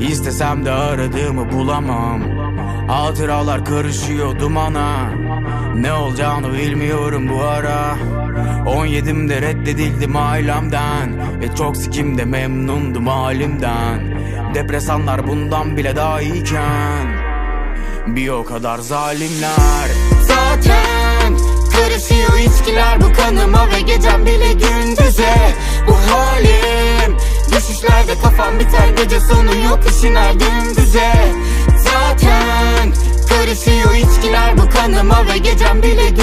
İstesem de aradığımı bulamam. Hatıralar karışıyor dumana. Ne olacağını bilmiyorum bu ara. 17'imde reddedildim ailemden. Ve çok sikimde memnundum halimden. Depresanlar bundan bile daha iyiken. Bir o kadar zalimler. Zaten karışıyor içkiler bu kanıma ve gecem bile gündüze Her gece sonu yok işin erdim düze. Zaten karışıyor içkiler bu kanıma ve gecem bile gün